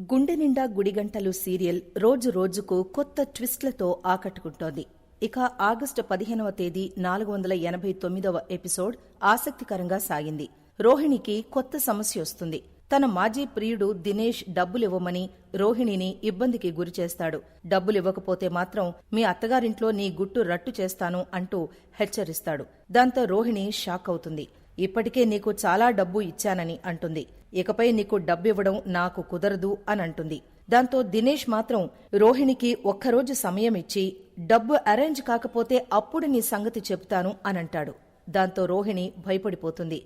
గుండె నిండా గుడిగంటలు సీరియల్ రోజు రోజుకు కొత్త ట్విస్ట్లతో ఆకట్టుకుంటోంది. ఇక ఆగస్టు పదిహేనవ తేదీ నాలుగు వందల ఎనభై తొమ్మిదవ ఎపిసోడ్ ఆసక్తికరంగా సాగింది. రోహిణికి కొత్త సమస్య వస్తుంది. తన మాజీ ప్రియుడు దినేష్ డబ్బులివ్వమని రోహిణిని ఇబ్బందికి గురిచేస్తాడు డబ్బులివ్వకపోతే మాత్రం మీ అత్తగారింట్లో నీ గుట్టు రట్టు చేస్తాను అంటూ హెచ్చరిస్తాడు. దాంతో రోహిణి షాక్ అవుతుంది. ఇప్పటికే నీకు చాలా డబ్బు ఇచ్చానని అంటుంది. ఇకపై నీకు డబ్బివ్వడం నాకు కుదరదు అని అంటుంది. దాంతో దినేష్ మాత్రం రోహిణికి ఒక్కరోజు సమయం ఇచ్చి డబ్బు అరేంజ్ కాకపోతే అప్పుడు నీ సంగతి చెప్తాను అనంటాడు దాంతో రోహిణి భయపడిపోతుంది.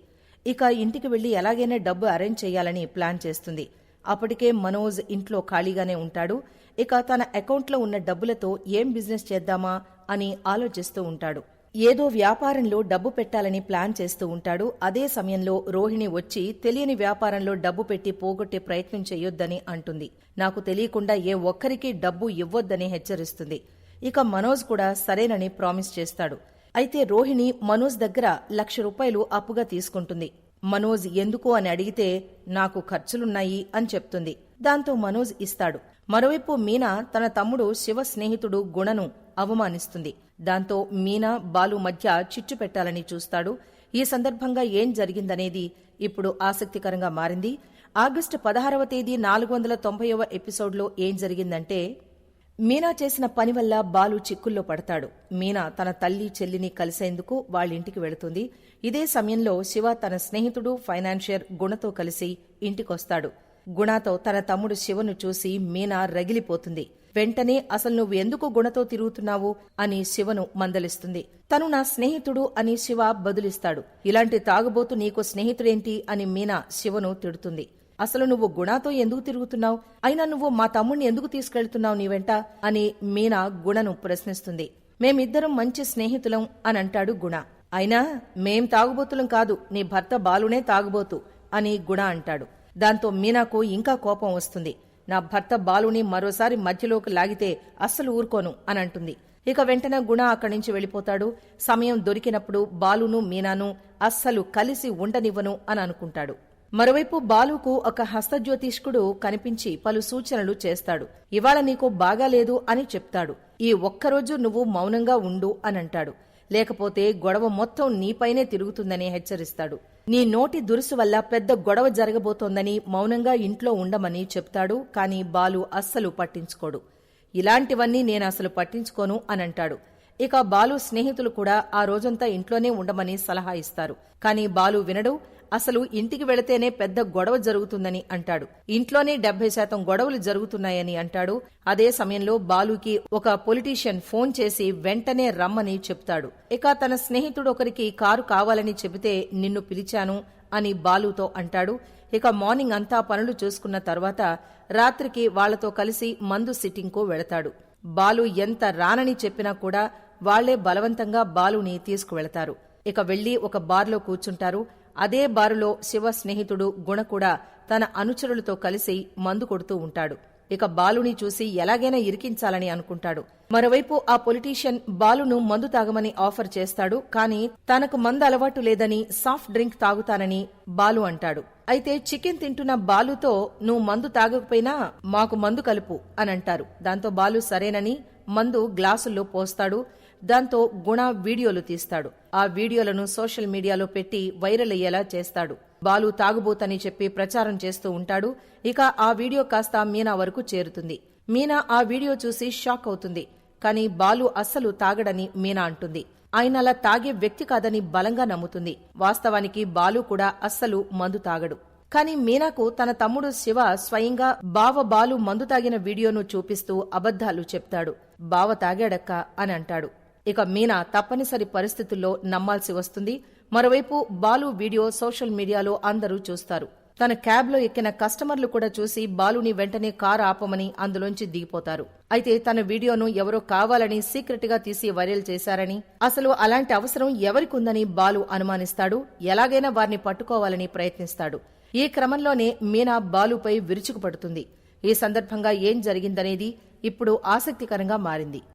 ఇక ఇంటికి వెళ్ళి ఎలాగైనా డబ్బు అరేంజ్ చేయాలని ప్లాన్ చేస్తుంది. అప్పటికే మనోజ్ ఇంట్లో ఖాళీగానే ఉంటాడు. ఇక తన అకౌంట్లో ఉన్న డబ్బులతో ఏం బిజినెస్ చేద్దామా అని ఆలోచిస్తూ ఉంటాడు. ఏదో వ్యాపారంలో డబ్బు పెట్టాలని ప్లాన్ చేస్తూ ఉంటాడు. అదే సమయంలో రోహిణి వచ్చి తెలియని వ్యాపారంలో డబ్బు పెట్టి పోగొట్టే ప్రయత్నం చేయొద్దని అంటుంది. నాకు తెలియకుండా ఏ ఒక్కరికి డబ్బు ఇవ్వొద్దని హెచ్చరిస్తుంది. ఇక మనోజ్ కూడా సరేనని ప్రామిస్ చేస్తాడు. అయితే రోహిణి మనోజ్ దగ్గర లక్ష రూపాయలు అప్పుగా తీసుకుంటుంది. మనోజ్ ఎందుకు అని అడిగితే నాకు ఖర్చులున్నాయి అని చెప్తుంది. దాంతో మనోజ్ ఇస్తాడు. మరోవైపు మీనా తన తమ్ముడు శివ స్నేహితుడు గుణను అవమానిస్తుంది. దాంతో మీనా బాలు మధ్య చిచ్చు పెట్టాలని చూస్తాడు. ఈ సందర్భంగా ఏం జరిగిందనేది ఇప్పుడు ఆసక్తికరంగా మారింది. ఆగస్టు పదహారవ తేదీ నాలుగు వందల తొంభైవ ఎపిసోడ్లో ఏం జరిగిందంటే మీనా చేసిన పని వల్ల బాలు చిక్కుల్లో పడతాడు. మీనా తన తల్లి చెల్లిని కలిసేందుకు వాళ్ళింటికి వెళుతుంది. ఇదే సమయంలో శివ తన స్నేహితుడు ఫైనాన్షియర్ గుణతో కలిసి ఇంటికొస్తాడు. గుణతో తన తమ్ముడు శివను చూసి మీనా రగిలిపోతుంది. వెంటనే అసలు నువ్వు ఎందుకు గుణతో తిరుగుతున్నావు అని శివను మందలిస్తుంది. తను నా స్నేహితుడు అని శివ బదులిస్తాడు. ఇలాంటి తాగుబోతు నీకు స్నేహితుడేంటి అని మీనా శివను తిడుతుంది. అసలు నువ్వు గుణాతో ఎందుకు తిరుగుతున్నావు? అయినా నువ్వు మా తమ్ముణ్ణి ఎందుకు తీసుకెళ్తున్నావు నీ వెంట? అని మీనా గుణను ప్రశ్నిస్తుంది. మేమిద్దరం మంచి స్నేహితులం అని అంటాడు గుణ. అయినా మేం తాగుబోతులం కాదు నీ భర్త బాలునే తాగుబోతు అని గుణ అంటాడు. దాంతో మీనాకు ఇంకా కోపం వస్తుంది. నా భర్త బాలుని మరోసారి మధ్యలోకి లాగితే అస్సలు ఊరుకోను అని అంటుంది. ఇక వెంటనే గుణ అక్కడి నుంచి వెళ్ళిపోతాడు. సమయం దొరికినప్పుడు బాలును మీనాను అస్సలు కలిసి ఉండనివ్వను అని అనుకుంటాడు. మరోవైపు బాలుకు ఒక హస్తజ్యోతిష్కుడు కనిపించి పలు సూచనలు చేస్తాడు. ఇవాళ నీకు బాగాలేదు అని చెప్తాడు. ఈ ఒక్కరోజు నువ్వు మౌనంగా ఉండు అనంటాడు లేకపోతే గొడవ మొత్తం నీపైనే తిరుగుతుందని హెచ్చరిస్తాడు. నీ నోటి దురుసు వల్ల పెద్ద గొడవ జరగబోతోందని మౌనంగా ఇంట్లో ఉండమని చెప్తాడు కాని బాలు అస్సలు పట్టించుకోడు. ఇలాంటివన్నీ నేను అసలు పట్టించుకోను అనంటాడు. ఇక బాలు స్నేహితులు కూడా ఆ రోజంతా ఇంట్లోనే ఉండమని సలహా ఇస్తారు. కానీ బాలు వినడు అసలు ఇంటికి వెళితేనే పెద్ద గొడవ జరుగుతుందని అంటాడు. ఇంట్లోనే డెబ్బై శాతం గొడవలు జరుగుతున్నాయని అంటాడు. అదే సమయంలో బాలుకి ఒక పొలిటీషియన్ ఫోన్ చేసి వెంటనే రమ్మని చెప్తాడు. ఇక తన స్నేహితుడు ఒకరికి కారు కావాలని చెబితే నిన్ను పిలిచాను అని బాలుతో అంటాడు. ఇక మార్నింగ్ అంతా పనులు చూసుకున్న తర్వాత రాత్రికి వాళ్ళతో కలిసి మందు సిట్టింగ్కు వెళతాడు. బాలు ఎంత రానని చెప్పినా కూడా వాళ్ళే బలవంతంగా బాలుని తీసుకువెళతారు. ఇక వెళ్ళి ఒక బార్లో కూర్చుంటారు. అదే బారులో శివ స్నేహితుడు గుణ కూడా తన అనుచరులతో కలిసి మందు కొడుతూ ఉంటాడు. ఇక బాలుని చూసి ఎలాగైనా ఇరికించాలని అనుకుంటాడు. మరోవైపు ఆ పొలిటీషియన్ బాలును మందు తాగమని ఆఫర్ చేస్తాడు. కానీ తనకు మందు అలవాటు లేదని సాఫ్ట్ డ్రింక్ తాగుతానని బాలు అంటాడు. అయితే చికెన్ తింటున్న బాలుతో నువ్వు మందు తాగకపోయినా మాకు మందు కలుపు అని అంటారు. దాంతో బాలు సరేనని మందు గ్లాసుల్లో పోస్తాడు. దాంతో గుణ వీడియోలు తీస్తాడు. ఆ వీడియోలను సోషల్ మీడియాలో పెట్టి వైరల్ అయ్యేలా చేస్తాడు. బాలు తాగుబోతని చెప్పి ప్రచారం చేస్తూ ఉంటాడు. ఇక ఆ వీడియో కాస్త మీనా వరకు చేరుతుంది. మీనా ఆ వీడియో చూసి షాక్ అవుతుంది. కానీ బాలు అస్సలు తాగడని మీనా అంటుంది. ఆయన అలా తాగే వ్యక్తి కాదని బలంగా నమ్ముతుంది. వాస్తవానికి బాలు కూడా అస్సలు మందు తాగడు. కానీ మీనాకు తన తమ్ముడు శివ స్వయంగా బావ బాలు మందు తాగిన వీడియోను చూపిస్తూ అబద్ధాలు చెప్తాడు. బావ తాగాడక్క అని అంటాడు. ఇక మీనా తప్పనిసరి పరిస్థితుల్లో నమ్మాల్సి వస్తుంది. మరోవైపు బాలు వీడియో సోషల్ మీడియాలో అందరూ చూస్తారు. తన క్యాబ్లో ఎక్కిన కస్టమర్లు కూడా చూసి బాలుని వెంటనే కారు ఆపమని అందులోంచి దిగిపోతారు. అయితే తన వీడియోను ఎవరో కావాలని సీక్రెట్గా తీసి వైరల్ చేశారని అసలు అలాంటి అవసరం ఎవరికుందని బాలు అనుమానిస్తాడు. ఎలాగైనా వారిని పట్టుకోవాలని ప్రయత్నిస్తాడు. ఈ క్రమంలోనే మీనా బాలుపై విరుచుకుపడుతుంది. ఈ సందర్భంగా ఏం జరిగిందనేది ఇప్పుడు ఆసక్తికరంగా మారింది.